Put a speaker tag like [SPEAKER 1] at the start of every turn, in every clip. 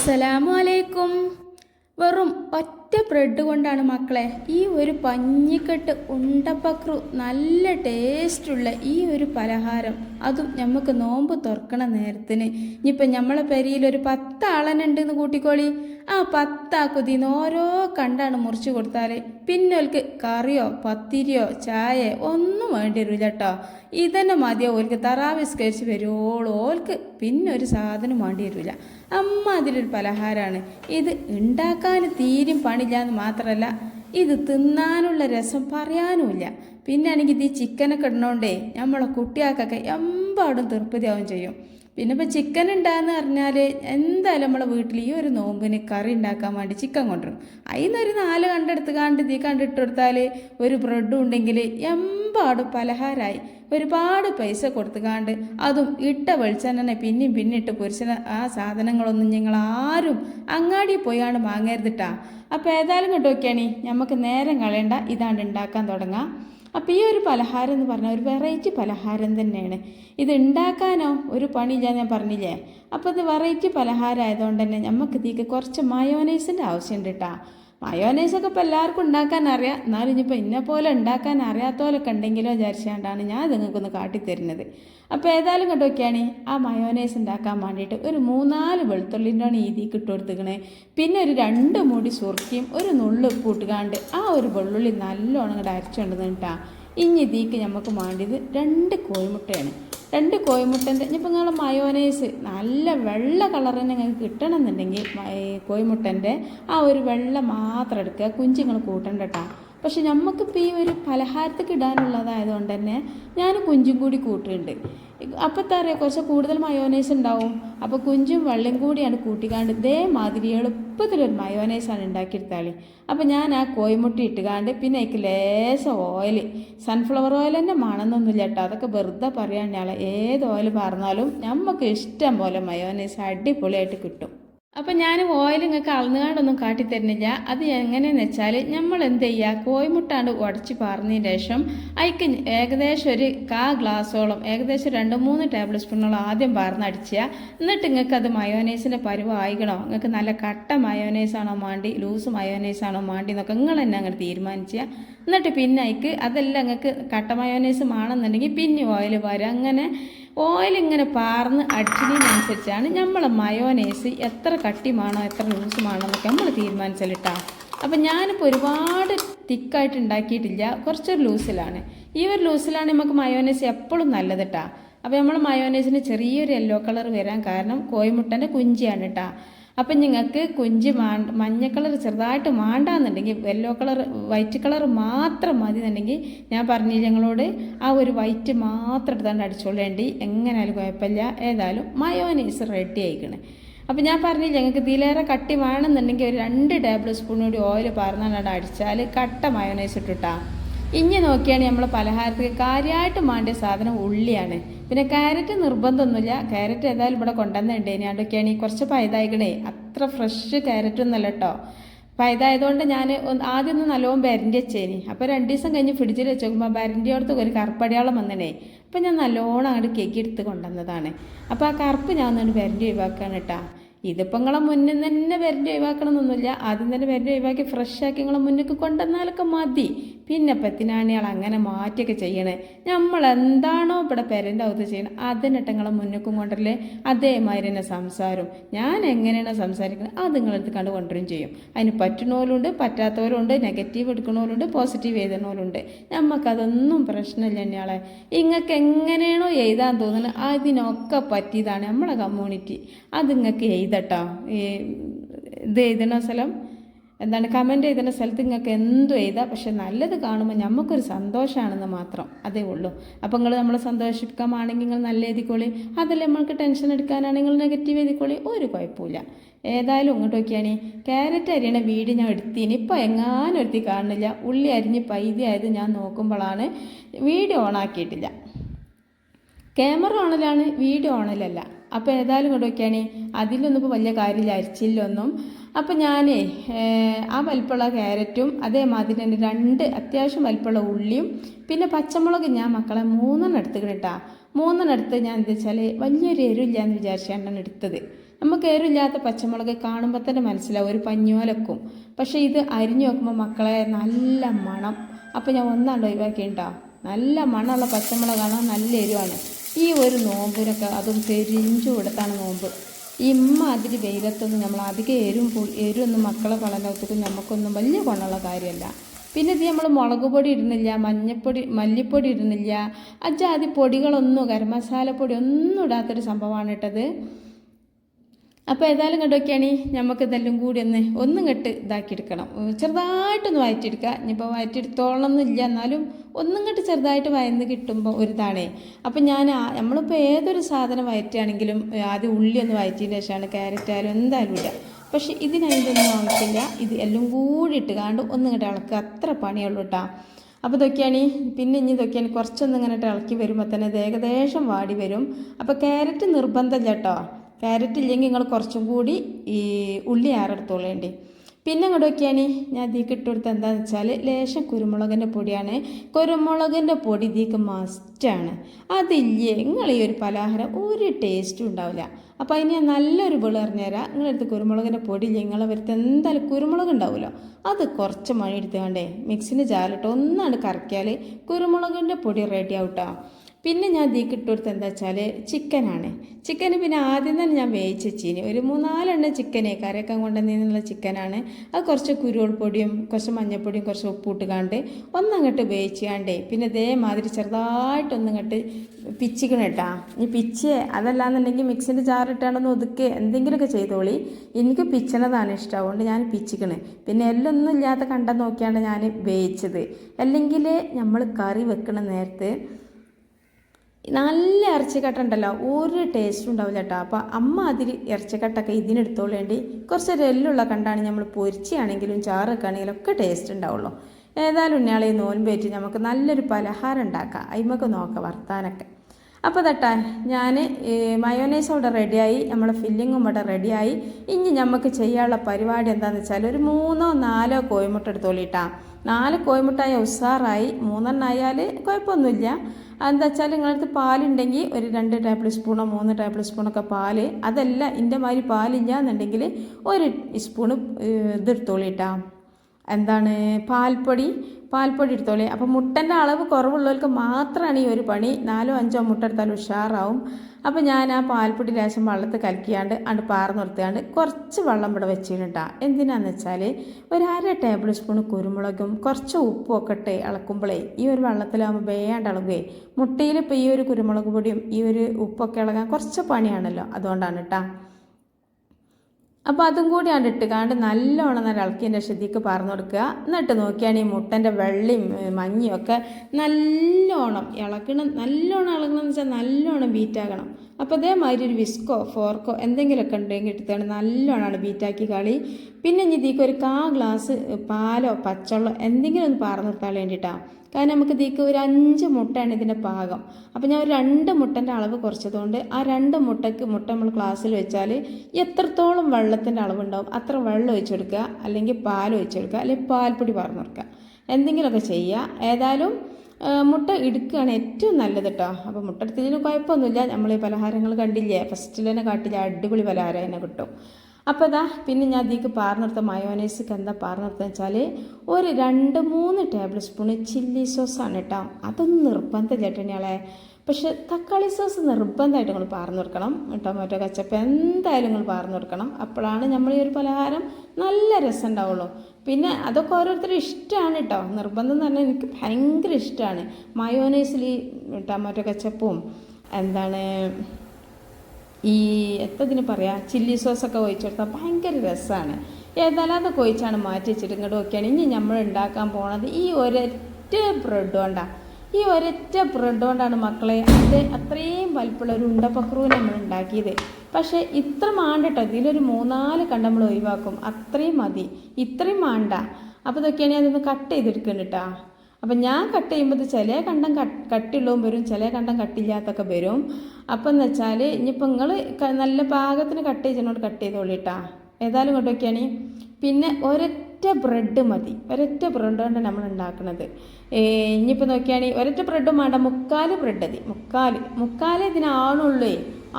[SPEAKER 1] അസ്സലാമു അലൈക്കും വെറും ഒറ്റ ബ്രെഡ് കൊണ്ടാണ് മക്കളെ ഈ ഒരു പഞ്ഞിക്കെട്ട് ഉണ്ടപ്പക്രു നല്ല ടേസ്റ്റുള്ള ഈ ഒരു പലഹാരം. അതും നമുക്ക് നോമ്പ് തുറക്കണ നേരത്തിന്. ഇനിയിപ്പം നമ്മളെ പെരിയിൽ ഒരു പത്ത് ആളനുണ്ടെന്ന് കൂട്ടിക്കോളി. ആ പത്താക്കുതിന്ന് ഓരോ കണ്ടാണ് മുറിച്ച് കൊടുത്താൽ പിന്നെ ഓൽക്ക് കറിയോ പത്തിരിയോ ചായ ഒന്നും വേണ്ടി വരില്ല കേട്ടോ ഇതന്നെ മതിയോ ഓൽക്ക് തറാവിസ്കരിച്ച് വരുവോളൂ ഓൽക്ക് പിന്നെ ഒരു സാധനം വേണ്ടി വരില്ല അമ്മ അതിലൊരു പലഹാരമാണ് ഇത് ഉണ്ടാക്കാൻ തീരും പണില്ല എന്ന് മാത്രമല്ല ഇത് തിന്നാനുള്ള രസം പറയാനുമില്ല. പിന്നെ ആണെങ്കിൽ ഇത് ചിക്കനൊക്കെ ഇടണോണ്ടേ നമ്മളെ കുട്ടികൾക്കൊക്കെ എമ്പാടും തീർപ്പതിയാവും ചെയ്യും. പിന്നെ ഇപ്പോൾ ചിക്കൻ ഉണ്ടാകുന്ന പറഞ്ഞാൽ എന്തായാലും നമ്മളെ വീട്ടിൽ ഈ ഒരു നോമ്പിന് കറി ഉണ്ടാക്കാൻ വേണ്ടി ചിക്കൻ കൊണ്ടുവരും. അതിനൊരു നാല് കണ്ടെടുത്ത് കണ്ട് തീ കണ്ടിട്ട് കൊടുത്താൽ ഒരു ബ്രെഡും ഉണ്ടെങ്കിൽ എമ്പാടും പലഹാരമായി ഒരുപാട് പൈസ കൊടുത്തുകാണ്ട് അതും ഇട്ട വെളിച്ചെണ്ണനെ പിന്നെയും പിന്നിട്ട് പൊരിച്ച ആ സാധനങ്ങളൊന്നും ഞങ്ങൾ ആരും അങ്ങാടി പോയാണ് വാങ്ങരുതിട്ടാ. അപ്പോൾ ഏതായാലും കേട്ടോ നോക്കിയാണി നമുക്ക് നേരം കളയണ്ട ഇതാണ്ട് ഉണ്ടാക്കാൻ തുടങ്ങാം. അപ്പോൾ ഈ ഒരു പലഹാരം എന്ന് പറഞ്ഞാൽ ഒരു വെറൈറ്റി പലഹാരം തന്നെയാണ്. ഇത് ഉണ്ടാക്കാനോ ഒരു പണിയില്ല ഞാൻ പറഞ്ഞില്ലേ? അപ്പോൾ ഇത് വെറൈറ്റി പലഹാരം ആയതുകൊണ്ട് തന്നെ നമുക്ക് ഇതിക്ക് കുറച്ച് മയോനൈസിന്റെ ആവശ്യമുണ്ട് കേട്ടോ മയോനൈസൊക്കെ ഇപ്പോൾ എല്ലാവർക്കും ഉണ്ടാക്കാൻ അറിയാം. എന്നാലും ഇനിയിപ്പോൾ ഇന്നെ പോലെ ഉണ്ടാക്കാൻ അറിയാത്തവരൊക്കെ ഉണ്ടെങ്കിലോ വിചാരിച്ചാണ്ടാണ് ഞാൻ നിങ്ങൾക്കൊന്ന് കാട്ടിത്തരുന്നത്. അപ്പോൾ ഏതായാലും കണ്ടൊക്കെയാണ് ആ മയോനൈസ് ഉണ്ടാക്കാൻ വേണ്ടിയിട്ട് ഒരു മൂന്നാൽ വെളുത്തുള്ളിന്റെയാണ് ഈതി കിട്ടുകൊടുത്തിക്കണേ പിന്നെ ഒരു രണ്ട് മുടി സുർക്കിയും ഒരു നുള്ളു ഉപ്പ് ഇട്ടുകാണ്ട് ആ ഒരു വെള്ളുള്ളി നല്ലോണം ഇങ്ങോട്ട് അരച്ചുകൊണ്ടിരുന്നിട്ടാണ് നിന്നിട്ടാ ഇനി നമുക്ക് വേണ്ടിയത് രണ്ട് കോഴിമുട്ടയാണ്. രണ്ട് കോഴിമുട്ടന്റെ ഇനിയിപ്പോൾ നിങ്ങൾ മയോനൈസ് നല്ല വെള്ള കളർ തന്നെ നിങ്ങൾക്ക് കിട്ടണമെന്നുണ്ടെങ്കിൽ കോഴിമുട്ടന്റെ ആ ഒരു വെള്ള മാത്രം എടുക്കുക. കുഞ്ചുങ്ങൾ കൂട്ടണ്ട കേട്ടോ പക്ഷെ നമുക്കിപ്പോൾ ഈ ഒരു പലഹാരത്തേക്ക് ഇടാനുള്ളതായതുകൊണ്ട് തന്നെ ഞാൻ കുഞ്ചും കൂടി കൂട്ടുന്നുണ്ട് അപ്പോൾ കുറച്ച് കൂടുതൽ മയോനൈസ് ഉണ്ടാവും. അപ്പോൾ കുഞ്ചും വെള്ളം കൂടിയാണ് കൂട്ടിക്കാണ്ട് ഇതേമാതിരി എളുപ്പത്തിലൊരു മയോനൈസാണ് ഉണ്ടാക്കിയെടുത്താളി അപ്പോൾ ഞാൻ ആ കോയിമുട്ടി ഇട്ടുകാണ്ട് പിന്നെ എനിക്ക് ലേശം ഓയിൽ സൺഫ്ലവർ ഓയിൽ തന്നെ മണമെന്നൊന്നുമില്ല കേട്ടോ. അതൊക്കെ വെറുതെ പറയാൻ ഞാളെ ഏത് ഓയിൽ പറഞ്ഞാലും നമുക്ക് ഇഷ്ടം പോലെ മയോനൈസ് അടിപൊളിയായിട്ട് കിട്ടും. അപ്പം ഞാൻ ഓയിൽ നിങ്ങൾക്ക് അളന്നുകാണ്ടൊന്നും കാട്ടിത്തരുന്നില്ല. അത് എങ്ങനെയെന്ന് വെച്ചാൽ നമ്മൾ എന്ത് ചെയ്യുക കോയിമുട്ടാണ്ട് ഉടച്ച് പറഞ്ഞതിന് ശേഷം അതിക്ക് ഏകദേശം ഒരു കാ ഗ്ലാസോളം ഏകദേശം രണ്ട് മൂന്ന് ടേബിൾ സ്പൂണോളം ആദ്യം പാർന്നടിക്കുക എന്നിട്ട് നിങ്ങൾക്ക് അത് മയോനൈസിന്റെ പരുവായിക്കണോ നിങ്ങൾക്ക് നല്ല കട്ട മയോനൈസ് ആണോ മാണ്ടി ലൂസ് മയോനൈസ് ആണോ മാണ്ടി എന്നൊക്കെ നിങ്ങൾ തന്നെ അങ്ങോട്ട് തീരുമാനിക്കുക എന്നിട്ട് പിന്നെ അതിക്ക് അതെല്ലാം നിങ്ങൾക്ക് കട്ട മയോനൈസ് ആണെന്നുണ്ടെങ്കിൽ പിന്നെ ഓയിൽ വരും അങ്ങനെ ഓയിൽ ഇങ്ങനെ പാർന്ന് അടിച്ചതിനനുസരിച്ചാണ് നമ്മൾ മയോനൈസ് എത്ര കട്ടിമാണോ എത്ര ലൂസുമാണോ എന്നൊക്കെ നമ്മൾ തീരുമാനിച്ചാലിട്ടാ. അപ്പം ഞാനിപ്പോൾ ഒരുപാട് തിക്കായിട്ട് ഉണ്ടാക്കിയിട്ടില്ല. കുറച്ചൊരു ലൂസിലാണ് ഈ ഒരു ലൂസിലാണ് നമുക്ക് മയോനൈസ് എപ്പോഴും നല്ലത് കേട്ടാ അപ്പോൾ നമ്മൾ മയോനൈസിന് ചെറിയൊരു യെല്ലോ കളർ വരാൻ കാരണം കോഴിമുട്ടന്റെ കുഞ്ചിയാണ് കേട്ടാ അപ്പം നിങ്ങൾക്ക് കുഞ്ചി മാണ്ട മഞ്ഞ കളർ ചെറുതായിട്ട് മാണ്ടാന്നുണ്ടെങ്കിൽ യെല്ലോ കളർ വൈറ്റ് കളർ മാത്രം മതി എന്നുണ്ടെങ്കിൽ ഞാൻ പറഞ്ഞു ഞങ്ങളോട് ആ ഒരു വൈറ്റ് മാത്രം എടുത്താണ്ട് അടിച്ചോളേണ്ടി എങ്ങനെയാലും കുഴപ്പമില്ല. ഏതായാലും മയോനീസ് റെഡി ആയിക്കണേ. അപ്പോൾ ഞാൻ പറഞ്ഞില്ല ഞങ്ങൾക്ക് ഇതിലേറെ കട്ടി വേണമെന്നുണ്ടെങ്കിൽ ഒരു രണ്ട് ടേബിൾ സ്പൂൺ കൂടി ഓയിൽ പറഞ്ഞാണ്ട് അടിച്ചാൽ കട്ട മയോനൈസ് ഇട്ടിട്ടാ. ഇനി നോക്കിയാണ് നമ്മൾ പലഹാരത്തിൽ കാര്യമായിട്ട് മാണ്ടിയ സാധനം ഉള്ളിയാണ്. പിന്നെ ക്യാരറ്റ് നിർബന്ധമൊന്നുമില്ല. ക്യാരറ്റ് ഏതായാലും ഇവിടെ കൊണ്ടുവന്നുണ്ട് ഇനി ഈ കുറച്ച് പഴുതായിക്കണേ. അത്ര ഫ്രഷ് ക്യാരറ്റ് ഒന്നല്ല കേട്ടോ. പഴുതായതുകൊണ്ട് ഞാൻ ആദ്യം ഒന്ന് നല്ലോണം ബരണ്ടി വെച്ചേനി. അപ്പോൾ രണ്ട് ദിവസം കഴിഞ്ഞ് ഫ്രിഡ്ജിൽ വെച്ച് നോക്കുമ്പോൾ ബരണ്ടിയോടത്ത് ഒരു കറുപ്പടയാളം വന്നണേ. അപ്പോൾ ഞാൻ നല്ലോണം അങ്ങോട്ട് കേക്ക് എടുത്ത് കൊണ്ടുവന്നതാണ്. അപ്പോൾ ആ കറുപ്പ് ഞാൻ ഒന്നുകൊണ്ട് ബരണ്ടി ഒഴിവാക്കുകയാണ് കേട്ടോ. ഇതിപ്പോൾ നിങ്ങളെ മുന്നിൽ തന്നെ വരന്റെ ഒഴിവാക്കണം എന്നൊന്നുമില്ല ആദ്യം തന്നെ വരന്റെ ഒഴിവാക്കി ഫ്രഷ് ആക്കി നിങ്ങളെ മുന്നിലേക്ക് കൊണ്ടുവന്നാലൊക്കെ മതി. പിന്നെ പത്തിനാണിയാൾ അങ്ങനെ മാറ്റിയൊക്കെ ചെയ്യണേ. നമ്മൾ എന്താണോ ഇവിടെ പെരന്റെ അകത്ത് ചെയ്യണം അതിനിട്ട് നിങ്ങളെ മുന്നേക്കും കൊണ്ടല്ലേ അതേമാതിരി തന്നെ സംസാരം ഞാൻ എങ്ങനെയാണ് സംസാരിക്കുന്നത് അത് നിങ്ങളെടുത്ത് കണ്ട് കൊണ്ടുവരും ചെയ്യും. അതിന് പറ്റുന്നവരുണ്ട് പറ്റാത്തവരുണ്ട് നെഗറ്റീവ് എടുക്കണവരുണ്ട് പോസിറ്റീവ് എഴുതുന്നവരുണ്ട് നമുക്കതൊന്നും പ്രശ്നമില്ല തന്നെയാളെ നിങ്ങൾക്ക് എങ്ങനെയാണോ എഴുതാൻ തോന്നുന്നത് അതിനൊക്കെ പറ്റിയതാണ് നമ്മളെ കമ്മ്യൂണിറ്റി അത് നിങ്ങൾക്ക് എഴുതട്ടോ. ഇത് എഴുതണ സ്ഥലം എന്താണ് കമന്റ് എഴുതുന്ന സ്ഥലത്ത് നിങ്ങൾക്ക് എന്തും എഴുതാം? പക്ഷെ നല്ലത് കാണുമ്പോൾ നമുക്കൊരു സന്തോഷമാണെന്ന് മാത്രം. അതേ ഉള്ളൂ. അപ്പോൾ നിങ്ങൾ നമ്മളെ സന്തോഷിപ്പിക്കാമാണെങ്കിൽ നിങ്ങൾ നല്ല എഴുതിക്കോളി. അതല്ലേ നമ്മൾക്ക് ടെൻഷൻ എടുക്കാനാണെങ്കിൽ നെഗറ്റീവ് എഴുതിക്കോളി. ഒരു കുഴപ്പമില്ല ഏതായാലും ഇങ്ങോട്ട് നോക്കിയാണ്. ക്യാരറ്റ് അരിയണ വീട് ഞാൻ എടുത്തിന്. ഇപ്പോൾ എങ്ങാനും ഒരുത്തി കാണുന്നില്ല. ഉള്ളി അരിഞ്ഞ് പൈതി ആയത് ഞാൻ നോക്കുമ്പോഴാണ് വീഡിയോ ഓണാക്കിയിട്ടില്ല ക്യാമറ ഓണലാണ് വീഡിയോ ഓണലല്ല അപ്പോൾ ഏതായാലും ഇങ്ങോട്ട് നോക്കിയാണ്. അതിലൊന്നും ഇപ്പോൾ വലിയ കാര്യമില്ല. അരിച്ചില്ലൊന്നും. അപ്പോൾ ഞാനേ ആ വലിപ്പമുള്ള ക്യാരറ്റും അതേമാതിരി തന്നെ രണ്ട് അത്യാവശ്യം വലിപ്പമുള്ള ഉള്ളിയും പിന്നെ പച്ചമുളക് ഞാൻ മക്കളെ മൂന്നെണ്ണം എടുത്തുക്കണം കേട്ടാ മൂന്നെണ്ണം എടുത്ത് ഞാൻ എന്താ വെച്ചാൽ വലിയൊരു എരിവില്ല എന്ന് വിചാരിച്ചാണ് എടുത്തത്. നമുക്ക് എരില്ലാത്ത പച്ചമുളക് കാണുമ്പോൾ തന്നെ മനസ്സിലാവും ഒരു പഞ്ഞോലക്കും പക്ഷേ ഇത് അരിഞ്ഞു നോക്കുമ്പോൾ മക്കളെ നല്ല മണം. അപ്പോൾ ഞാൻ ഒന്നാണ്ട് ഒഴിവാക്കിയിട്ടോ നല്ല മണമുള്ള പച്ചമുളകാണ് നല്ല എരിവാണ്. ഈ ഒരു നോമ്പിനൊക്കെ അതും പെരിഞ്ചു കൊടുത്താണ് നോമ്പ്. ഇമ്മ ഇമ്മാതിരി വെയിലത്തൊന്നും നമ്മൾ അധികം എരും എരുമൊന്നും മക്കളെ കളനകത്തേക്ക് നമുക്കൊന്നും വലിയ ഗുണമുള്ള കാര്യമല്ല. പിന്നെ ഇത് നമ്മൾ മുളക് പൊടി ഇടുന്നില്ല മഞ്ഞപ്പൊടി മല്ലിപ്പൊടി ഇടുന്നില്ല അജാതി പൊടികളൊന്നും ഗരം മസാല പൊടി ഒന്നും ഇടാത്തൊരു സംഭവമാണ് ഇട്ടത്. അപ്പോൾ ഏതായാലും കണ്ടൊക്കെയാണ് നമുക്ക് ഇതെല്ലാം കൂടി ഒന്ന് ഒന്നും കെട്ട് ഇതാക്കിയെടുക്കണം ചെറുതായിട്ടൊന്ന് വയറ്റിയെടുക്കുക ഇനിയിപ്പോൾ വയറ്റിയെടുത്തോളം എന്നില്ല എന്നാലും ഒന്നും കെട്ട് ചെറുതായിട്ട് വയന്ന് കിട്ടുമ്പോൾ ഒരു ഇതാണേ അപ്പം ഞാൻ നമ്മളിപ്പോൾ ഏതൊരു സാധനം വയറ്റുകയാണെങ്കിലും ആദ്യം ഉള്ളി ഒന്ന് വയറ്റിയതിന് ശേഷമാണ് ക്യാരറ്റ് ആയാലും എന്തായാലും ഇല്ല പക്ഷേ ഇതിനൊന്നും ആവശ്യമില്ല. ഇത് എല്ലാം കൂടി ഇട്ട് കാണ്ട് ഒന്നും കെട്ട് ഇളക്കുക. അത്ര പണിയുള്ളൂ കേട്ടോ അപ്പോൾ ഇതൊക്കെയാണ് പിന്നെ ഇനി ഇതൊക്കെയാണ് കുറച്ചൊന്നും ഇങ്ങനെ ഇളക്കി വരുമ്പോൾ തന്നെ ഇത് ഏകദേശം വാടി വരും. അപ്പോൾ ക്യാരറ്റ് നിർബന്ധമില്ല കേട്ടോ ക്യാരറ്റ് ഇല്ലെങ്കിൽ നിങ്ങൾ കുറച്ചും കൂടി ഈ ഉള്ളി ആറെടുത്തോളേണ്ടി. പിന്നെ ഇങ്ങോട്ട് നോക്കിയാണ് ഞാൻ ദീക്ക് ഇട്ട് കൊടുത്തത് എന്താണെന്ന് വെച്ചാൽ ലേശം കുരുമുളകിന്റെ പൊടിയാണ്. കുരുമുളകിന്റെ പൊടി ഇതിക്ക് മസ്റ്റാണ് അതില്ലേ നിങ്ങൾ ഈ ഒരു പലഹാരം ഒരു ടേസ്റ്റും ഉണ്ടാവില്ല. അപ്പോൾ അതിന് ഞാൻ നല്ലൊരു വിളറിഞ്ഞു തരാം. നിങ്ങളെടുത്ത് കുരുമുളകിന്റെ പൊടി നിങ്ങളെ വരുത്ത് എന്തായാലും കുരുമുളക് ഉണ്ടാവുമല്ലോ അത് കുറച്ച് മണി എടുത്തുകൊണ്ടേ മിക്സിന് ജാലിട്ട് ഒന്നാണ് കറക്കിയാൽ കുരുമുളകിന്റെ പൊടി റെഡി ആവട്ടോ. പിന്നെ ഞാൻ കൊടുത്തത് എന്താ വെച്ചാൽ ചിക്കനാണ്. ചിക്കന് പിന്നെ ആദ്യം തന്നെ ഞാൻ വേവിച്ച വെച്ചീനി. ഒരു മൂന്നാലെണ്ണം ചിക്കനെ കറിയൊക്കെ കൊണ്ടുവന്നിരുന്നുള്ള ചിക്കനാണ്. അത് കുറച്ച് കുരുവൾപ്പൊടിയും പൊടിയും കുറച്ച് മഞ്ഞൾപ്പൊടിയും കുറച്ച് ഉപ്പിട്ട് കാണ്ട് ഒന്നങ്ങോട്ട് വേവിച്ചാണ്ടേ പിന്നെ ഇതേമാതിരി ചെറുതായിട്ടൊന്നങ്ങോട്ട് പിച്ചിക്കണം കേട്ടാ. ഈ പിച്ചേ അതല്ലാന്നുണ്ടെങ്കിൽ മിക്സിന്റെ ജാറിട്ടാണെന്ന് ഒതുക്കെ എന്തെങ്കിലുമൊക്കെ ചെയ്തോളി. എനിക്ക് പിച്ചണതാണ് ഇഷ്ടം. അതുകൊണ്ട് ഞാൻ പിച്ചിക്കണ്. പിന്നെ എല്ലാം ഒന്നും ഇല്ലാത്ത കണ്ടെന്ന് നോക്കിയാണ് ഞാൻ വേവിച്ചത്. അല്ലെങ്കിൽ നമ്മൾ കറി വെക്കണ നേരത്ത് നല്ല ഇറച്ചിക്കട്ട ഉണ്ടല്ലോ ഒരു ടേസ്റ്റും ഉണ്ടാവില്ല കേട്ടോ അപ്പോൾ അമ്മ അതിൽ ഇറച്ചിക്കട്ടൊക്കെ ഇതിനെടുത്തോളേണ്ടി കുറച്ച് എല്ലുള്ള കണ്ടാണ് നമ്മൾ പൊരിച്ചാണെങ്കിലും ചാറൊക്കെ ആണെങ്കിലും ഒക്കെ ടേസ്റ്റ് ഉണ്ടാവുള്ളൂ. ഏതായാലും ഉണ്ണിയാളെ നോൻപേറ്റ് നമുക്ക് നല്ലൊരു പലഹാരം ഉണ്ടാക്കാം. അതിമൊക്കെ നോക്കാം വർത്താനൊക്കെ. അപ്പോൾ തട്ടാ ഞാൻ മയോനൈസ് അവിടെ റെഡിയായി നമ്മളെ ഫില്ലിങ്ങും ഇവിടെ റെഡിയായി ഇനി നമുക്ക് ചെയ്യാനുള്ള പരിപാടി എന്താണെന്ന് വെച്ചാൽ ഒരു മൂന്നോ നാലോ കോഴിമുട്ട എടുത്തോളിട്ടാ. നാല് കോയിമുട്ടായ ഉഷാറായി മൂന്നെണ്ണം ആയാൽ കുഴപ്പമൊന്നുമില്ല. എന്താ വെച്ചാൽ നിങ്ങളടുത്ത് പാലുണ്ടെങ്കിൽ ഒരു രണ്ട് ടേബിൾ സ്പൂണോ മൂന്ന് ടേബിൾ സ്പൂണൊക്കെ പാൽ. അതല്ല എന്റെ മാതിരി പാലില്ല എന്നുണ്ടെങ്കിൽ ഒരു സ്പൂണ് ഇതെടുത്തോളി ഇട്ടാം എന്താണ്? പാൽപ്പൊടി പാൽപ്പൊടി എടുത്തോളി. അപ്പോൾ മുട്ടന്റെ അളവ് കുറവുള്ളവർക്ക് മാത്രമാണ് ഈ ഒരു പണി. നാലോ അഞ്ചോ മുട്ട എടുത്താൽ ഉഷാറാവും. അപ്പോൾ ഞാൻ ആ പാൽപ്പൊടി ലേശം വെള്ളത്തിൽ കലക്കിയാണ്ട് അണ്ട് പാറ നിർത്തിയാണ്ട് കുറച്ച് വെള്ളം ഇവിടെ വെച്ചിട്ടാ എന്തിനാന്ന് വെച്ചാൽ ഒരു അര ടേബിൾ സ്പൂൺ കുരുമുളകും കുറച്ച് ഉപ്പും ഒക്കെ ഇട്ട് ഇളക്കുമ്പോഴേ ഈ ഒരു വെള്ളത്തിലാകുമ്പോൾ വേണ്ട ഇളകുകയെ മുട്ടയിൽ ഇപ്പോൾ ഈ ഒരു കുരുമുളക് പൊടിയും ഈ ഒരു ഉപ്പൊക്കെ ഇളകാൻ കുറച്ച് പണിയാണല്ലോ. അതുകൊണ്ടാണ് കേട്ടോ അപ്പോൾ അതും കൂടി ആണ് ഇട്ട് കാണ്ട് നല്ലോണം നല്ല ഇളക്കിന്റെ ശ്രദ്ധിക്ക് പറഞ്ഞു കൊടുക്കുക. എന്നിട്ട് നോക്കിയാണ് ഈ മുട്ടന്റെ വെള്ളയും മഞ്ഞയും ഒക്കെ നല്ലോണം ഇളക്കണം. നല്ലോണം ഇളകണം എന്ന് വെച്ചാൽ നല്ലോണം ബീറ്റാകണം അപ്പോൾ അതേമാതിരി ഒരു വിസ്കോ ഫോർക്കോ എന്തെങ്കിലുമൊക്കെ ഉണ്ടെങ്കിൽ എടുത്താണ് നല്ലോണമാണ് ബീറ്റാക്കി കളി. പിന്നെ ഇനി ഇതിക്ക് ഒരു കാ ഗ്ലാസ് പാലോ പച്ചവെള്ളോ എന്തെങ്കിലും ഒന്ന് പാർന്നിർത്താൻ വേണ്ടിയിട്ടാണ് കാരണം നമുക്ക് ദീക്ക് ഒരു അഞ്ച് മുട്ടയാണ് ഇതിന്റെ പാകം. അപ്പോൾ ഞാൻ ഒരു രണ്ട് മുട്ടന്റെ അളവ് കുറച്ചതുകൊണ്ട് ആ രണ്ട് മുട്ടയ്ക്ക് മുട്ട നമ്മൾ ക്ലാസ്സിൽ വെച്ചാൽ എത്രത്തോളം വെള്ളത്തിന്റെ അളവുണ്ടാവും അത്ര വെള്ളം ഒഴിച്ചെടുക്കുക അല്ലെങ്കിൽ പാൽ ഒഴിച്ചു കൊടുക്കുക അല്ലെങ്കിൽ പാൽപ്പൊടി പറഞ്ഞു കൊടുക്കുക. എന്തെങ്കിലുമൊക്കെ ചെയ്യുക. ഏതായാലും മുട്ട എടുക്കുകയാണ് ഏറ്റവും നല്ലത് കേട്ടോ. അപ്പോൾ മുട്ട എടുത്തതിന് കുഴപ്പമൊന്നുമില്ല. നമ്മൾ ഈ പലഹാരങ്ങൾ കണ്ടില്ലേ? ഫസ്റ്റിൽ തന്നെ കാട്ടില്ല? അടിപൊളി പലഹാരം തന്നെ കിട്ടും. അപ്പോൾ ഇതാ പിന്നെ ഞാൻ അതിലേക്ക് പാർന്നെടുത്ത മയോനൈസ്ക്ക് എന്താ പാർന്നെടുത്തത് വെച്ചാൽ ഒരു രണ്ട് മൂന്ന് ടേബിൾ സ്പൂൺ ചില്ലി സോസാണ് കേട്ടോ. അതൊന്നും നിർബന്ധം ചേട്ടനിയാളെ പക്ഷെ തക്കാളി സോസ് നിർബന്ധമായിട്ട് നിങ്ങൾ പാർന്നു കൊടുക്കണം ടൊമാറ്റോ കച്ചപ്പ്. എന്തായാലും നിങ്ങൾ പാർന്നു കൊടുക്കണം അപ്പോഴാണ് നമ്മൾ ഈ ഒരു പലഹാരം നല്ല രസം ഉണ്ടാവുള്ളൂ. പിന്നെ അതൊക്കെ ഓരോരുത്തരും ഇഷ്ടമാണ് കേട്ടോ. നിർബന്ധം എന്ന് പറഞ്ഞാൽ എനിക്ക് ഭയങ്കര ഇഷ്ടമാണ്. മയോനൈസിൽ ടൊമാറ്റോ കച്ചപ്പും എന്താണ് ഈ എത്തതിന് പറയാ ചില്ലി സോസൊക്കെ ഒഴിച്ചു കൊടുത്താൽ ഭയങ്കര രസമാണ് ഏതായാലും അതൊക്കെ ഒഴിച്ചാണ് മാറ്റി വെച്ചിട്ട് ഇങ്ങോട്ട് നോക്കിയാണ് ഇനി നമ്മൾ ഉണ്ടാക്കാൻ പോണത് ഈ ഒരൊറ്റ ബ്രെഡ് കൊണ്ടാണ് ഈ ഒരൊറ്റ ബ്രെഡ് കൊണ്ടാണ് മക്കളെ അത് അത്രയും വലിപ്പമുള്ള ഒരു ഉണ്ടപ്പക്രൂ നമ്മൾ ഉണ്ടാക്കിയത് പക്ഷേ ഇത്ര മാണ്ട കേട്ടോ ഇതിലൊരു മൂന്നാൽ കണ്ട് നമ്മൾ ഒഴിവാക്കും. അത്രയും മതി. ഇത്രയും മാണ്ട. അപ്പോൾ ഇതൊക്കെയാണ് അതൊന്ന് കട്ട് ചെയ്തെടുക്കുന്നുണ്ട് അപ്പം ഞാൻ കട്ട് ചെയ്യുമ്പോൾ ചില കണ്ടം കട്ടുള്ളതും വരും ചില കണ്ടം കട്ടില്ലാത്തൊക്കെ വരും. അപ്പം എന്ന് വെച്ചാൽ ഇനിയിപ്പോൾ നിങ്ങൾ നല്ല പാകത്തിന് കട്ട് ചെയ്തിനോട് കട്ട് ചെയ്തോളൂ കേട്ടാ ഏതായാലും കൊണ്ടൊക്കെയാണ് പിന്നെ ഒരൊറ്റ ബ്രെഡ് മതി. ഒരൊറ്റ ബ്രെഡ് കൊണ്ട് നമ്മൾ ഉണ്ടാക്കുന്നത് ഇനിയിപ്പോൾ നോക്കിയാണെങ്കിൽ ഒരൊറ്റ ബ്രെഡ് വേണ്ട മുക്കാൽ ബ്രെഡ് മതി. മുക്കാൽ മുക്കാൽ ഇതിനാണുള്ളൂ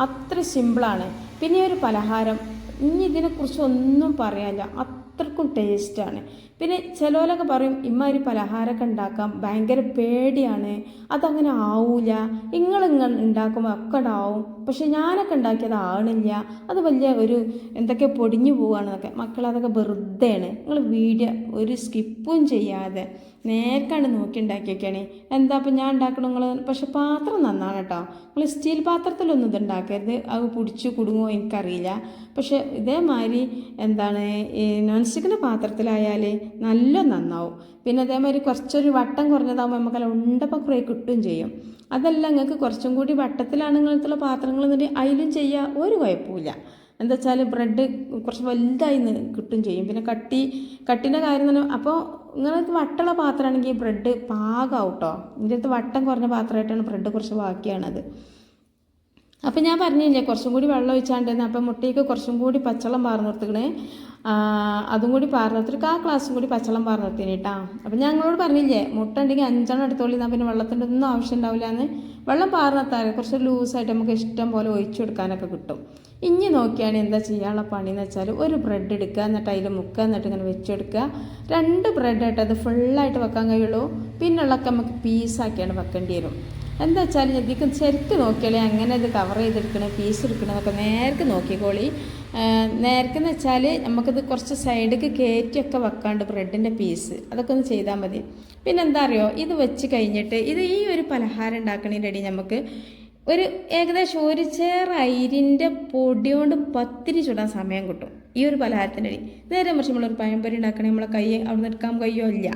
[SPEAKER 1] അത്ര സിമ്പിളാണ്. പിന്നെ ഒരു പലഹാരം. ഇനി ഇതിനെക്കുറിച്ച് ഒന്നും പറയാനില്ല. അത്രക്കും ടേസ്റ്റാണ്. പിന്നെ ചിലവരൊക്കെ പറയും ഇമ്മാതിരി പലഹാരമൊക്കെ ഉണ്ടാക്കാം ഭയങ്കര പേടിയാണ്. അതങ്ങനെ ആവൂല. നിങ്ങൾ ഉണ്ടാക്കുമ്പോൾ ഒക്കെ ഉണ്ടാവും പക്ഷെ ഞാനൊക്കെ ഉണ്ടാക്കിയത് ആവണില്ല. അത് വലിയ ഒരു എന്തൊക്കെ പൊടിഞ്ഞു പോവുകയാണെന്നൊക്കെ മക്കളതൊക്കെ വെറുതെയാണ്. നിങ്ങൾ വീഡിയോ ഒരു സ്കിപ്പും ചെയ്യാതെ. നേർക്കാണ്ട് നോക്കി ഉണ്ടാക്കിയൊക്കെയാണ് എന്താ അപ്പം ഞാൻ ഉണ്ടാക്കണം നിങ്ങൾ പക്ഷെ പാത്രം നന്നാണ് കേട്ടോ. നിങ്ങൾ സ്റ്റീൽ പാത്രത്തിലൊന്നും ഇത് ഉണ്ടാക്കരുത്. അത് പിടിച്ച് കുടുങ്ങുമോ എനിക്കറിയില്ല. പക്ഷെ ഇതേമാതിരി എന്താണ് ഈ നോൺ സ്റ്റിക്കിന്റെ പാത്രത്തിലായാൽ നല്ല നന്നാവും. പിന്നെ അതേമാതിരി കുറച്ചൊരു വട്ടം കുറഞ്ഞതാകുമ്പോൾ നമുക്കല്ല ഉണ്ടപ്പക്കുറേ കിട്ടുകയും ചെയ്യും. അതല്ല നിങ്ങൾക്ക് കുറച്ചും കൂടി വട്ടത്തിലാണ് ഇങ്ങനത്തുള്ള പാത്രങ്ങൾ എന്നിട്ട് അതിലും ചെയ്യുക ഒരു കുഴപ്പമില്ല എന്താ വെച്ചാൽ ബ്രെഡ് കുറച്ച് വലുതായി കിട്ടും ചെയ്യും. പിന്നെ കട്ടി കട്ടിന്റെ കാര്യം തന്നെ അപ്പോൾ ഇങ്ങനത്തെ വട്ടുള്ള പാത്രമാണെങ്കിൽ ബ്രെഡ് പാകാവും കേട്ടോ ഇതിന്റെ അടുത്ത് വട്ടം കുറഞ്ഞ പാത്രമായിട്ടാണ് ബ്രെഡ് കുറച്ച് ബാക്കിയാണത്. അപ്പം ഞാൻ പറഞ്ഞില്ലേ കുറച്ചും കൂടി വെള്ളം ഒഴിച്ചാണ്ടെന്ന് അപ്പം മുട്ടയ്ക്ക് കുറച്ചും കൂടി പച്ചളം പാർന്ന് നിർത്തിക്കണേ അതും കൂടി പാർന്ന് നിർത്തിട്ട് ആ ക്ലാസ്സും കൂടി പച്ചളം പാർന്ന് നിർത്തിന് കേട്ടോ അപ്പം നിങ്ങളോട് പറഞ്ഞില്ലേ മുട്ട ഉണ്ടെങ്കിൽ അഞ്ചെണ്ണം എടുത്തോളി പിന്നെ വെള്ളത്തിന്റെ ഒന്നും ആവശ്യം ഉണ്ടാവില്ല എന്ന്. വെള്ളം പാർന്ന് നിർത്താൻ കുറച്ച് ലൂസായിട്ട് നമുക്ക് ഇഷ്ടം പോലെ ഒഴിച്ചു കൊടുക്കാനൊക്കെ കിട്ടും. ഇനി നോക്കിയാണ് എന്താ ചെയ്യാനുള്ള പണി എന്ന് വെച്ചാൽ ഒരു ബ്രെഡ് എടുക്കുക എന്നിട്ട് അതിൽ മുക്കുക എന്നിട്ട് ഇങ്ങനെ വെച്ചെടുക്കുക രണ്ട് ബ്രെഡ് ആയിട്ട് അത് ഫുള്ളായിട്ട് വെക്കാൻ കഴിയുള്ളൂ. പിന്നുള്ളതൊക്കെ നമുക്ക് പീസാക്കിയാണ് വെക്കേണ്ടി വരും. എന്താ വെച്ചാൽ ഇതിക്ക് ചെരുക്ക് നോക്കിയാലേ അങ്ങനെ ഇത് കവർ ചെയ്തെടുക്കണേ പീസ് എടുക്കണമെന്നൊക്കെ നേരത്തെ നോക്കിക്കോളി. നേർക്കെന്ന് വെച്ചാൽ നമുക്കിത് കുറച്ച് സൈഡിലേക്ക് കയറ്റിയൊക്കെ വെക്കാണ്ട് ബ്രെഡിന്റെ പീസ് അതൊക്കെ ഒന്ന് ചെയ്താൽ മതി. പിന്നെ എന്താ അറിയോ ഇത് വെച്ച് കഴിഞ്ഞിട്ട് ഇത് ഈ ഒരു പലഹാരം ഉണ്ടാക്കണതിന്റെ ഇടയിൽ നമുക്ക് ഒരു ഏകദേശം ഒരു ചേർ അയിരിന്റെ പൊടി കൊണ്ട് പത്തിരി ചുടാൻ സമയം കിട്ടും ഈ ഒരു പലഹാരത്തിന്റെ ഇടയിൽ നേരെ മറിച്ച് നമ്മളൊരു പഴംപൊരി ഉണ്ടാക്കണേ നമ്മളെ കൈ അവിടെ നിന്ന് എടുക്കാൻ കഴിയോ ഇല്ല.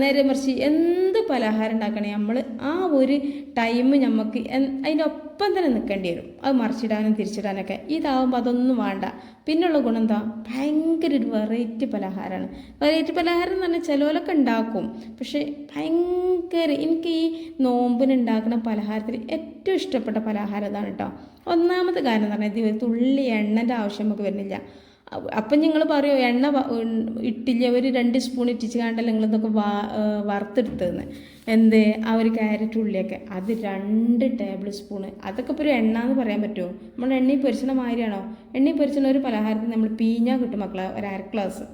[SPEAKER 1] നേരെ മറിച്ച് എന്ത് പലഹാരം ഉണ്ടാക്കണേ നമ്മൾ ആ ഒരു ടൈം നമുക്ക് അതിന്റെ ഒപ്പം തന്നെ നിൽക്കേണ്ടി വരും. അത് മറിച്ചിടാനും തിരിച്ചിടാനൊക്കെ. ഇതാവുമ്പോൾ അതൊന്നും വേണ്ട. പിന്നുള്ള ഗുണം എന്താ? ഭയങ്കര ഒരു വെറൈറ്റി പലഹാരമാണ് വെറൈറ്റി പലഹാരം എന്ന് പറഞ്ഞാൽ ചിലവരൊക്കെ ഉണ്ടാക്കും. പക്ഷേ ഭയങ്കര എനിക്ക് ഈ നോമ്പിന് ഉണ്ടാക്കുന്ന പലഹാരത്തിൽ ഏറ്റവും ഇഷ്ടപ്പെട്ട പലഹാരം ഇതാണ് കേട്ടോ ഒന്നാമത്തെ കാര്യം എന്ന് പറഞ്ഞാൽ ഇത് തുള്ളി എണ്ണന്റെ ആവശ്യം നമുക്ക് വരുന്നില്ല. അപ്പം നിങ്ങൾ പറയും എണ്ണ ഇട്ടില്ല? ഒരു രണ്ട് സ്പൂൺ ഇട്ടിച്ച് കണ്ടല്ലോ നിങ്ങളിതൊക്കെ വാ വറുത്തെടുത്തതെന്ന്. എന്ത്? ആ ഒരു ക്യാരറ്റ് ഉള്ളിയൊക്കെ. അത് രണ്ട് ടേബിൾ സ്പൂണ് അതൊക്കെ ഇപ്പോൾ ഒരു എണ്ണ എന്ന് പറയാൻ പറ്റുമോ? നമ്മൾ എണ്ണയിൽ പൊരിച്ചണ മാതിരിയാണോ? എണ്ണയിൽ പൊരിച്ചണ ഒരു പലഹാരത്തിന് നമ്മൾ പീഞ്ഞാൽ കിട്ടും മക്കളെ ഒരു അര ഗ്ലാസ്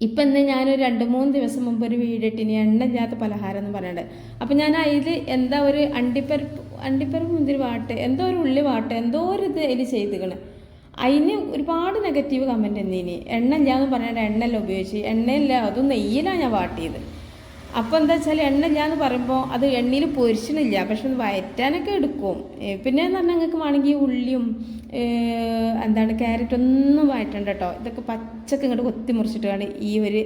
[SPEAKER 1] ഇപ്പം ഇന്ന് ഞാനൊരു രണ്ട് മൂന്ന് ദിവസം മുമ്പ് ഒരു വീടിട്ടിനി എണ്ണ ഇല്ലാത്ത പലഹാരം എന്ന് പറയണത് അപ്പം ഞാൻ അതിൽ എന്താ ഒരു അണ്ടിപ്പരിപ്പ് അണ്ടിപ്പരിപ്പ് മുന്തിരി വാട്ട് എന്തോ ഒരു ഉള്ളി വാട്ട് എന്തോ ഒരു ഇത് അതിൽ ചെയ്തിക്കണ്. അതിന് ഒരുപാട് നെഗറ്റീവ് കമന്റ് എന്തിനി എണ്ണ ഇല്ലാന്ന് പറഞ്ഞാൽ എണ്ണയല്ല ഉപയോഗിച്ച് എണ്ണയില്ല അതും നെയ്യിലാണ് ഞാൻ വാട്ടിയത്. അപ്പോൾ എന്താ വെച്ചാൽ എണ്ണ ഇല്ലാന്ന് പറയുമ്പോൾ അത് എണ്ണയിൽ പൊരിച്ചിട്ടില്ല പക്ഷെ അത് വയറ്റാനൊക്കെ എടുക്കും. പിന്നെ എന്ന് പറഞ്ഞാൽ നിങ്ങൾക്ക് വേണമെങ്കിൽ ഉള്ളിയും എന്താണ് ക്യാരറ്റ് ഒന്നും വയറ്റണ്ട കേട്ടോ ഇതൊക്കെ പച്ചക്ക് ഇങ്ങോട്ട് കൊത്തി മുറിച്ചിട്ടാണ് ഈ ഒരു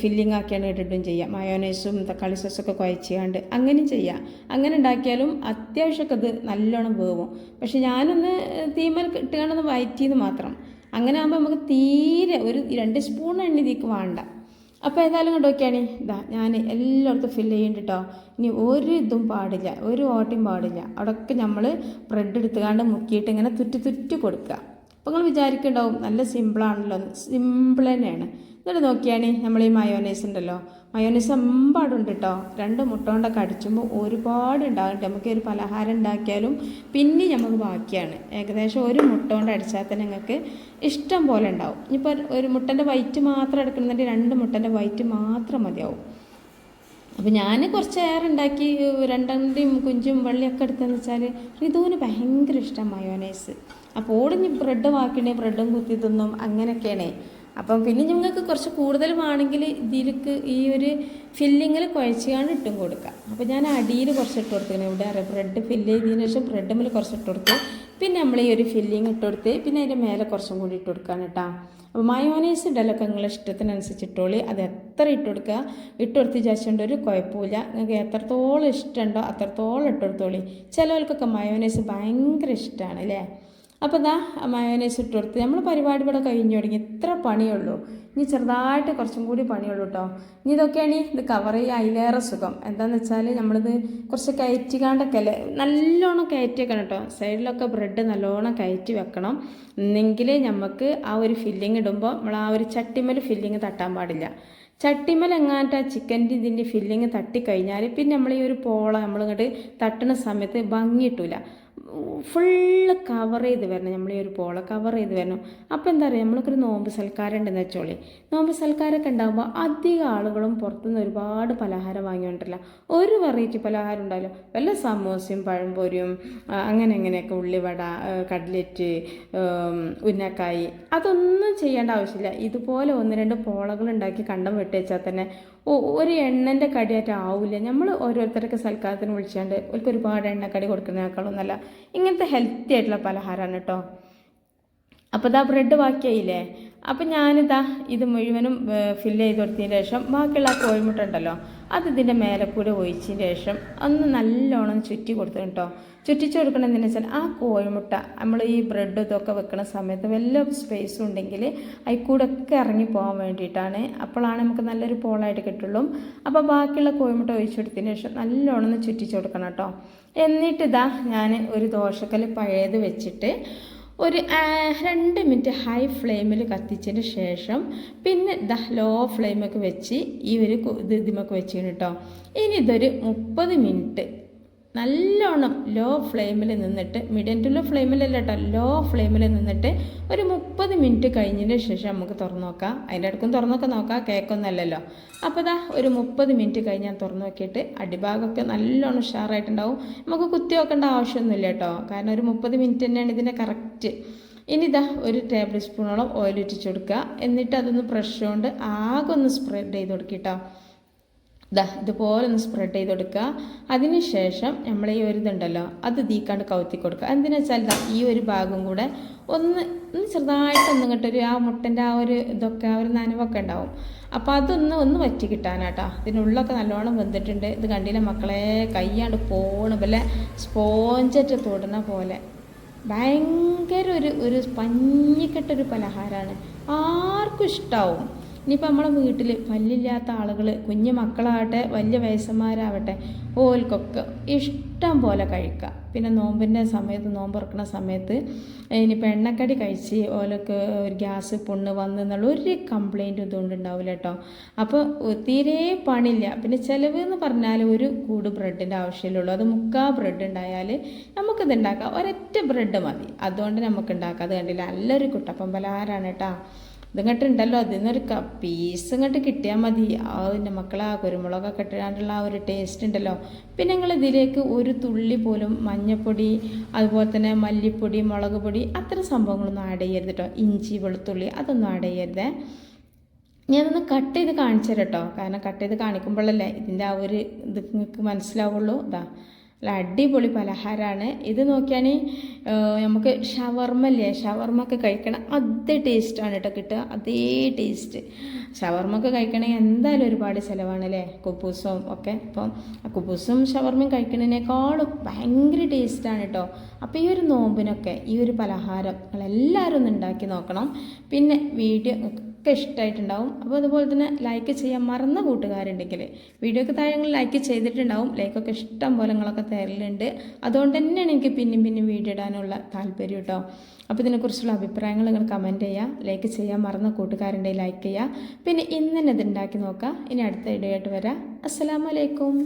[SPEAKER 1] ഫില്ലിംഗ് ആക്കിയാണ് ഇട്ടിട്ടും ചെയ്യുക മയോനൈസും തക്കാളി സോസൊക്കെ കുഴച്ചാണ്ട് അങ്ങനെയും ചെയ്യാം. അങ്ങനെ ഉണ്ടാക്കിയാലും അത്യാവശ്യമൊക്കെ അത് നല്ലോണം വേവും. പക്ഷെ ഞാനൊന്ന് തീമൽ ഇട്ടുകൊണ്ടൊന്ന് വയറ്റിയെന്ന് മാത്രം. അങ്ങനെ ആകുമ്പോൾ നമുക്ക് തീരെ ഒരു രണ്ട് സ്പൂൺ എണ്ണ ഇതിക്ക് വേണ്ട. അപ്പോൾ ഏതായാലും കൊണ്ട് നോക്കിയാണ്. ഇതാ ഞാൻ എല്ലായിടത്തും ഫില്ല് ചെയ്യുന്നുണ്ട് കേട്ടോ ഇനി ഒരു ഇതും പാടില്ല. ഒരു ഓട്ടയും പാടില്ല. അവിടെയൊക്കെ നമ്മൾ ബ്രെഡ് എടുത്തുകൊണ്ട് മുക്കിയിട്ട് ഇങ്ങനെ തുറ്റി തുറ്റി കൊടുക്കുക. അപ്പോൾ നിങ്ങൾ വിചാരിക്കുന്നുണ്ടാവും നല്ല സിമ്പിളാണല്ലോ സിമ്പിൾ തന്നെയാണ്. എന്നിട്ട് നോക്കിയാണ് നമ്മൾ ഈ മയോനൈസ് ഉണ്ടല്ലോ. മയോനൈസ് എമ്പാടുണ്ട് കേട്ടോ രണ്ട് മുട്ട കൊണ്ടൊക്കെ അടിച്ചുമ്പോൾ ഒരുപാട് ഉണ്ടാകും നമുക്ക് ഒരു പലഹാരം ഉണ്ടാക്കിയാലും പിന്നെ നമുക്ക് ബാക്കിയാണ്. ഏകദേശം ഒരു മുട്ട കൊണ്ട് അടിച്ചാൽ തന്നെ നിങ്ങൾക്ക് ഇഷ്ടം പോലെ ഉണ്ടാവും. ഇനിയിപ്പോൾ ഒരു മുട്ടന്റെ വൈറ്റ് മാത്രം എടുക്കുന്നുണ്ടെങ്കിൽ രണ്ട് മുട്ടന്റെ വൈറ്റ് മാത്രം മതിയാവും. അപ്പോൾ ഞാൻ കുറച്ച് ഏറെ ഉണ്ടാക്കി രണ്ടും കുഞ്ചും വെള്ളിയൊക്കെ എടുത്തതെന്ന് വെച്ചാൽ ഇതുപോലെ ഭയങ്കര ഇഷ്ടം മയോനൈസ് അപ്പോൾ ഓടിഞ്ഞ് ബ്രെഡ് വാക്കിണേ ബ്രെഡും കുത്തി തിന്നും അങ്ങനെയൊക്കെയാണ്. അപ്പം പിന്നെ നിങ്ങൾക്ക് കുറച്ച് കൂടുതൽ വേണമെങ്കിൽ ഇതിലേക്ക് ഈ ഒരു ഫില്ലിങ്ങിൽ കുഴച്ചാണ് ഇട്ടും കൊടുക്കുക അപ്പോൾ ഞാൻ അടിയിൽ കുറച്ച് ഇട്ട് കൊടുത്തിങ്ങനെ ഇവിടെ അറിയാം ബ്രെഡ് ഫില്ല് ചെയ്തതിന് ശേഷം ബ്രെഡ് മേലെ കുറച്ച് ഇട്ട് കൊടുത്ത്. പിന്നെ നമ്മൾ ഈ ഒരു ഫില്ലിങ് ഇട്ട് കൊടുത്ത് പിന്നെ അതിന്റെ മേലെ കുറച്ചും കൂടി ഇട്ട് കൊടുക്കുകയാണ് കേട്ടോ അപ്പോൾ മയോനൈസ് ഇടലൊക്കെ നിങ്ങളെ ഇഷ്ടത്തിനനുസരിച്ച് ഇട്ടോളി അത് എത്ര ഇട്ട് കൊടുക്കുക ഇട്ട് കൊടുത്ത് വിചാരിച്ചുകൊണ്ട് ഒരു കുഴപ്പമില്ല നിങ്ങൾക്ക് എത്രത്തോളം ഇഷ്ടമുണ്ടോ അത്രത്തോളം ഇട്ട് കൊടുത്തോളി. ചിലവർക്കൊക്കെ മയോനൈസ് ഭയങ്കര ഇഷ്ടമാണ് അല്ലേ അപ്പോൾ ഇതാ മയോനൈസ് ഇട്ട് കൊടുത്ത്. നമ്മൾ പരിപാടി ഇവിടെ കഴിഞ്ഞു തുടങ്ങി. ഇത്ര പണിയുള്ളൂ. ഇനി ചെറുതായിട്ട് കുറച്ചും കൂടി പണിയുള്ളൂ കേട്ടോ ഇനി ഇതൊക്കെയാണ് ഇത് കവർ ചെയ്യുക അതിലേറെ സുഖം. എന്താണെന്ന് വെച്ചാൽ നമ്മളിത് കുറച്ച് കയറ്റിക്കാണ്ടൊക്കെ അല്ലേ? നല്ലോണം കയറ്റി വെക്കണം കേട്ടോ സൈഡിലൊക്കെ ബ്രെഡ് നല്ലോണം കയറ്റി വെക്കണം. എന്നെങ്കിൽ നമുക്ക് ആ ഒരു ഫില്ലിങ് ഇടുമ്പോൾ നമ്മൾ ആ ഒരു ചട്ടിമൽ ഫില്ലിങ് തട്ടാൻ പാടില്ല. ചട്ടിമൽ എങ്ങാണ്ട് ആ ചിക്കന്റെ ഇതിന്റെ ഫില്ലിങ് തട്ടിക്കഴിഞ്ഞാൽ പിന്നെ നമ്മൾ ഈ ഒരു പോള നമ്മളിങ്ങോട്ട് തട്ടുന്ന സമയത്ത് ഭംഗി കിട്ടൂല.
[SPEAKER 2] ഫുള്ള് കവർ ചെയ്ത് വരണം. നമ്മൾ ഈ ഒരു പോള കവർ ചെയ്ത് വരണം. അപ്പോൾ എന്താ പറയുക നമ്മൾക്കൊരു നോമ്പ് സൽക്കാരം ഉണ്ടെന്ന് വെച്ചോളി. നോമ്പ് സൽക്കാരമൊക്കെ ഉണ്ടാകുമ്പോൾ അധികം ആളുകളും പുറത്തുനിന്ന് ഒരുപാട് പലഹാരം വാങ്ങിക്കൊണ്ടില്ല ഒരു വെറൈറ്റി പലഹാരം ഉണ്ടാവില്ല. വല്ല സമോസയും പഴംപൊരിയും അങ്ങനെ അങ്ങനെയൊക്കെ ഉള്ളിവട കട്ലറ്റ് ഉന്നക്കായി. അതൊന്നും ചെയ്യേണ്ട ആവശ്യമില്ല. ഇതുപോലെ ഒന്ന് രണ്ട് പോളകൾ ഉണ്ടാക്കി കണ്ടം വെട്ടി വെച്ചാൽ തന്നെ ഒരു എണ്ണന്റെ കടിയായിട്ട് ആവില്ല നമ്മൾ ഓരോരുത്തരൊക്കെ സൽക്കാരത്തിന് വിളിച്ചാണ്ട് ഒരുപാട് എണ്ണക്കടി കൊടുക്കുന്നതിനേക്കാളൊന്നുമല്ല ഇങ്ങനത്തെ ഹെൽത്തി ആയിട്ടുള്ള പലഹാരമാണ് കേട്ടോ അപ്പോൾ ഇതാ ബ്രെഡ് ബാക്കിയായില്ലേ? അപ്പം ഞാനിതാ ഇത് മുഴുവനും ഫില്ല് ചെയ്ത് കൊടുത്തതിന് ശേഷം ബാക്കിയുള്ള ആ അത് ഇതിന്റെ മേലെ കൂടെ ഒഴിച്ചതിന് ശേഷം ഒന്ന് നല്ലോണം ചുറ്റി കൊടുത്തു കേട്ടോ ചുറ്റിച്ച് കൊടുക്കണമെന്ന് വെച്ചാൽ ആ കോഴിമുട്ട നമ്മൾ ഈ ബ്രെഡ് ഇതൊക്കെ വെക്കുന്ന സമയത്ത് വല്ല സ്പേസ് ഉണ്ടെങ്കിൽ അതിൽ കൂടെ ഒക്കെ ഇറങ്ങി പോകാൻ വേണ്ടിയിട്ടാണ്. അപ്പോഴാണ് നമുക്ക് നല്ലൊരു പോളായിട്ട് കിട്ടുള്ളൂ. അപ്പോൾ ബാക്കിയുള്ള കോഴിമുട്ട ഒഴിച്ചു കൊടുത്തതിന് ശേഷം നല്ലോണം ഒന്ന് ചുറ്റിച്ച് കൊടുക്കണം കേട്ടോ എന്നിട്ടിതാ ഞാൻ ഒരു ദോശക്കല്ല് പഴയത് വെച്ചിട്ട് ഒരു രണ്ട് മിനിറ്റ് ഹൈ ഫ്ലെയിമിൽ കത്തിച്ചതിന് ശേഷം പിന്നെ ദ ലോ ഫ്ലെയിമൊക്കെ വെച്ച് ഈ ഒരു ഇതിമൊക്കെ കേട്ടോ ഇനി ഇതൊരു മുപ്പത് മിനിറ്റ് നല്ലോണം ലോ ഫ്ലെയിമിൽ നിന്നിട്ട് മീഡിയം ടു ലോ ഫ്ലെയിമിലല്ല കേട്ടോ ലോ ഫ്ലെയിമിൽ നിന്നിട്ട് ഒരു മുപ്പത് മിനിറ്റ് കഴിഞ്ഞതിന് ശേഷം നമുക്ക് തുറന്നു നോക്കാം. അതിന്റെ അടുക്കും തുറന്നൊക്കെ നോക്കാം കേക്കൊന്നല്ലല്ലോ അപ്പോൾ ദാ ഒരു മുപ്പത് മിനിറ്റ് കഴിഞ്ഞ് ഞാൻ തുറന്നു നോക്കിയിട്ട് അടിഭാഗമൊക്കെ നല്ലോണം ഉഷാറായിട്ടുണ്ടാവും. നമുക്ക് കുത്തി വെക്കേണ്ട ആവശ്യമൊന്നുമില്ല കേട്ടോ കാരണം ഒരു മുപ്പത് മിനിറ്റ് തന്നെയാണ് ഇതിന്റെ കറക്റ്റ് ഇനി ഇതാ ഒരു ടേബിൾ സ്പൂണോളം ഓയിൽ ഇട്ടിച്ച് കൊടുക്കുക. എന്നിട്ട് അതൊന്ന് പ്രഷർ കൊണ്ട് ആകെ ഒന്ന് സ്പ്രെഡ് ചെയ്ത് കൊടുക്കുക ദാ ഇതുപോലെ ഒന്ന് സ്പ്രെഡ് ചെയ്ത് കൊടുക്കുക. അതിനുശേഷം നമ്മൾ ഈ ഒരു ഇതുണ്ടല്ലോ അത് തീക്കാണ്ട് കൗത്തി കൊടുക്കുക. എന്തിനാ വെച്ചാൽ ഈ ഒരു ഭാഗം കൂടെ ഒന്ന് ഒന്ന് ചെറുതായിട്ട് ഒന്ന് ഇങ്ങോട്ട് ഒരു ആ മുട്ടന്റെ ആ ഒരു ഇതൊക്കെ ആ ഒരു നനവൊക്കെ ഉണ്ടാവും. അപ്പോൾ അതൊന്ന് ഒന്ന് വറ്റി കിട്ടാനാട്ടോ. ഇതിനുള്ളൊക്കെ നല്ലോണം വെന്തിട്ടുണ്ട്. ഇത് കണ്ടില്ല മക്കളെ? കൈയാണ്ട് പോണ പോലെ സ്പോഞ്ചറ്റ് തൊടുന്ന പോലെ. ഭയങ്കര ഒരു ഒരു പഞ്ഞിക്കെട്ടൊരു പലഹാരമാണ് ആർക്കും ഇഷ്ടാവും. ഇനിയിപ്പോൾ നമ്മളെ വീട്ടിൽ പല്ലില്ലാത്ത ആളുകൾ കുഞ്ഞു മക്കളാവട്ടെ വലിയ വയസ്സന്മാരാവട്ടെ ഓൽക്കൊക്കെ ഇഷ്ടം പോലെ കഴിക്കുക പിന്നെ നോമ്പിന്റെ സമയത്ത് നോമ്പ് തുറക്കുന്ന സമയത്ത് ഇനിയിപ്പോൾ എണ്ണക്കടി കഴിച്ച് ഓലൊക്കെ ഒരു ഗ്യാസ് പൊണ്ണ് വന്ന് എന്നുള്ള ഒരു കംപ്ലൈന്റും ഇതുകൊണ്ട് ഉണ്ടാവില്ല കേട്ടോ അപ്പോൾ തീരെ പണില്ല. പിന്നെ ചിലവ് എന്ന് പറഞ്ഞാൽ ഒരു കൂട് ബ്രെഡിന്റെ ആവശ്യമുള്ളൂ അത് മുക്കാ ബ്രെഡ് ഉണ്ടായാൽ നമുക്കിത് ഉണ്ടാക്കാം ഒരൊറ്റ ബ്രെഡ് മതി. അതുകൊണ്ട് നമുക്ക് ഉണ്ടാക്കാം അത് കണ്ടില്ല? നല്ലൊരു കുട്ടപ്പം പലഹാരമാണ് കേട്ടോ ഇതിങ്ങോട്ട് ഉണ്ടല്ലോ അതിൽ നിന്നൊരു പീസ് ഇങ്ങോട്ട് കിട്ടിയാൽ മതി. ആ എന്റെ മക്കളെ ആ കുരുമുളകൊക്കെ ഇട്ടാണ്ടുള്ള ആ ഒരു ടേസ്റ്റ് ഉണ്ടല്ലോ പിന്നെ നിങ്ങൾ ഇതിലേക്ക് ഒരു തുള്ളി പോലും മഞ്ഞൾപ്പൊടി അതുപോലെ തന്നെ മല്ലിപ്പൊടി മുളക് പൊടി അത്തരം സംഭവങ്ങളൊന്നും ആഡ് ചെയ്യരുത് കേട്ടോ ഇഞ്ചി വെളുത്തുള്ളി അതൊന്നും ആഡ് ചെയ്യരുതേ. ഞാനൊന്ന് കട്ട് ചെയ്ത് കാണിച്ചു തരാം കേട്ടോ കാരണം കട്ട് ചെയ്ത് കാണിക്കുമ്പോഴല്ലേ ഇതിന്റെ ആ ഒരു ഇത് നിങ്ങൾക്ക് മനസ്സിലാവുള്ളൂ. ഇതാ നല്ല അടിപൊളി പലഹാരമാണ് ഇത് നോക്കിയാൽ നമുക്ക് ഷവർമ്മ ഇല്ലേ ഷവർമ്മ ഒക്കെ കഴിക്കണം അതേ ടേസ്റ്റാണ് കേട്ടോ കിട്ടുക. അതേ ടേസ്റ്റ്. ഷവർമ്മ ഒക്കെ കഴിക്കണമെങ്കിൽ എന്തായാലും ഒരുപാട് ചിലവാണ് അല്ലേ കുബൂസും ഒക്കെ. അപ്പം കുബൂസും ഷവർമ്മയും കഴിക്കുന്നതിനേക്കാളും ഭയങ്കര ടേസ്റ്റാണ് കേട്ടോ അപ്പോൾ ഈ ഒരു നോമ്പിനൊക്കെ ഈ ഒരു പലഹാരം നിങ്ങളെല്ലാവരും ഒന്ന് ഉണ്ടാക്കി നോക്കണം. പിന്നെ വീഡിയോ ഒക്കെ ഇഷ്ടമായിട്ടുണ്ടാവും അപ്പോൾ അതുപോലെ തന്നെ ലൈക്ക് ചെയ്യാൻ മറന്ന കൂട്ടുകാരുണ്ടെങ്കിൽ വീഡിയോക്ക് താഴെ നിങ്ങൾ ലൈക്ക് ചെയ്തിട്ടുണ്ടാവും. ലൈക്കൊക്കെ ഇഷ്ടം പോലെ നിങ്ങളൊക്കെ തരലുണ്ട്. അതുകൊണ്ട് തന്നെയാണ് എനിക്ക് പിന്നെയും പിന്നെയും വീഡിയോ ഇടാനുള്ള താല്പര്യം കേട്ടോ. അപ്പോൾ ഇതിനെക്കുറിച്ചുള്ള അഭിപ്രായങ്ങൾ നിങ്ങൾ കമന്റ് ചെയ്യുക. ലൈക്ക് ചെയ്യാൻ മറന്ന കൂട്ടുകാരുണ്ടെങ്കിൽ ലൈക്ക് ചെയ്യുക. പിന്നെ ഇന്ന് തന്നെ ഇത് ഉണ്ടാക്കി നോക്കുക ഇനി അടുത്ത വീഡിയോ ആയിട്ട് വരാം. അസ്സലാമലൈക്കും